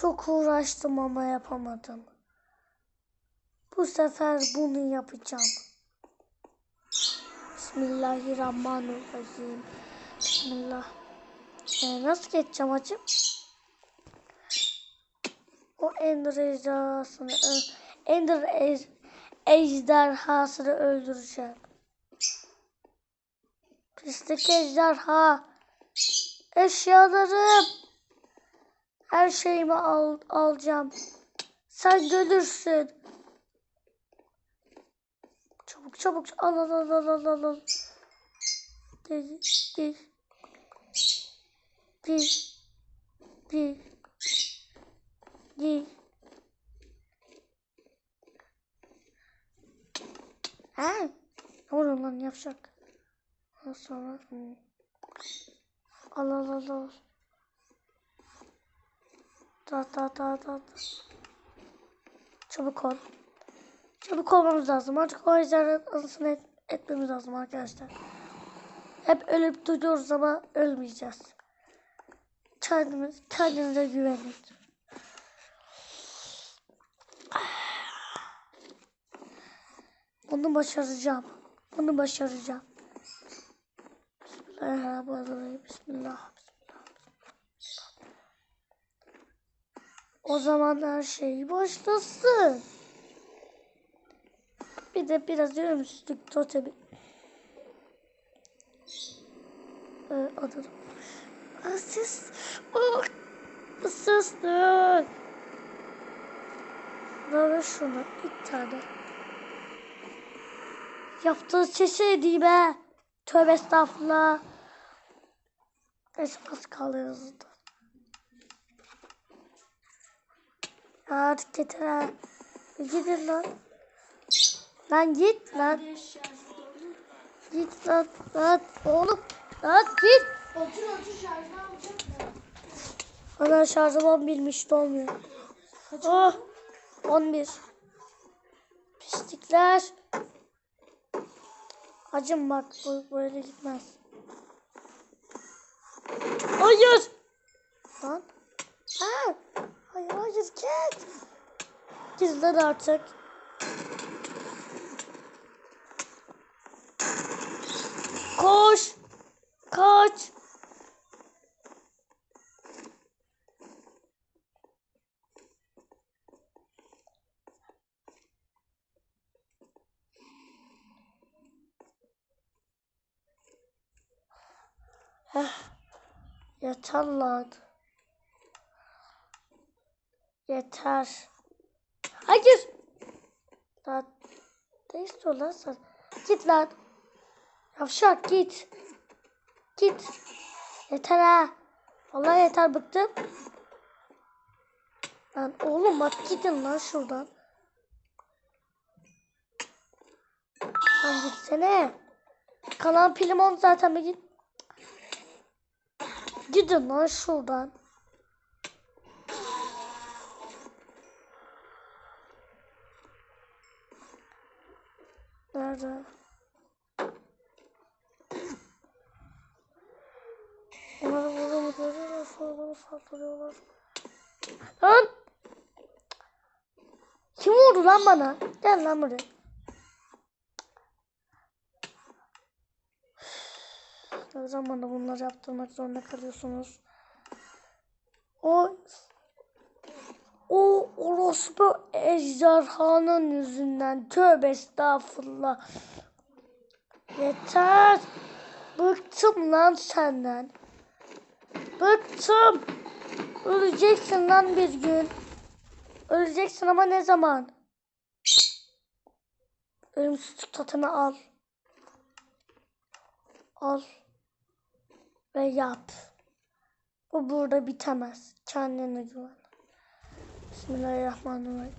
Çok uğraştım ama yapamadım. Bu sefer bunu yapacağım. Bismillahirrahmanirrahim. Bismillah. Ee, nasıl geçeceğim acım? O Ender ejderhasını, Ender ej- ejderhasını öldüreceğim. Pislik ejderha. Eşyalarım. Her şeyimi al, alacağım. Sen görürsün. Çabuk çabuk al al al al al al. al. Gel gel. Bir. Bir. Gel. Ha? Ne oluyor lan yapacak? Sonra al al al al. Da da da da. Çabuk ol. Çabuk olmamız lazım. Artık o ejderhanın anısını et, etmemiz lazım arkadaşlar. Hep ölüp duruyoruz ama ölmeyeceğiz. Kendimiz, kendinize güvenin. Bunu başaracağım. Bunu başaracağım. Bismillahirrahmanirrahim. Bismillah. O zaman her şey başlasın. Bir de biraz ölümsüzlük totemi. Ee, adım. Asis. Oh, Asis ne? Ver şunu. Bir tane. Yaptığı şey değil be. Tövbe estağfurullah. Neyse az kalıyor Artık yeter ha. Gidin lan. Lan git lan. Git lan. Lan oğlum. Lan git. Otur otur şarjını alacak? Ana şarjım bilmiş olmuyor. Oh. 11. Pislikler. Acım bak bu böyle gitmez. Hayır. Lan. Ha. Hayır hayır git. Gizlen artık. Koş. Kaç. Heh. Yeter lan. Yeter. Hayır. Lan. Ne istiyorsun lan sen? Git lan. Yavşak git. Git. Yeter ha. Vallahi yeter bıktım. Lan oğlum bak gidin lan şuradan. Lan gitsene. Kalan pilim on zaten bir git. Gidin lan şuradan. Nerede? Onları vurumu görüyorlar sonra bana saldırıyorlar. Lan! Kim vurdu lan bana? Gel lan buraya. Ne zaman da bunları yaptırmak zorunda kalıyorsunuz. O o orospu ejderhanın yüzünden tövbe estağfurullah. Yeter. Bıktım lan senden. Bıktım. Öleceksin lan bir gün. Öleceksin ama ne zaman? Ölümsüzlük totemi al. Al. Ve yap. Bu burada bitemez. Kendine güven. Bismillahirrahmanirrahim.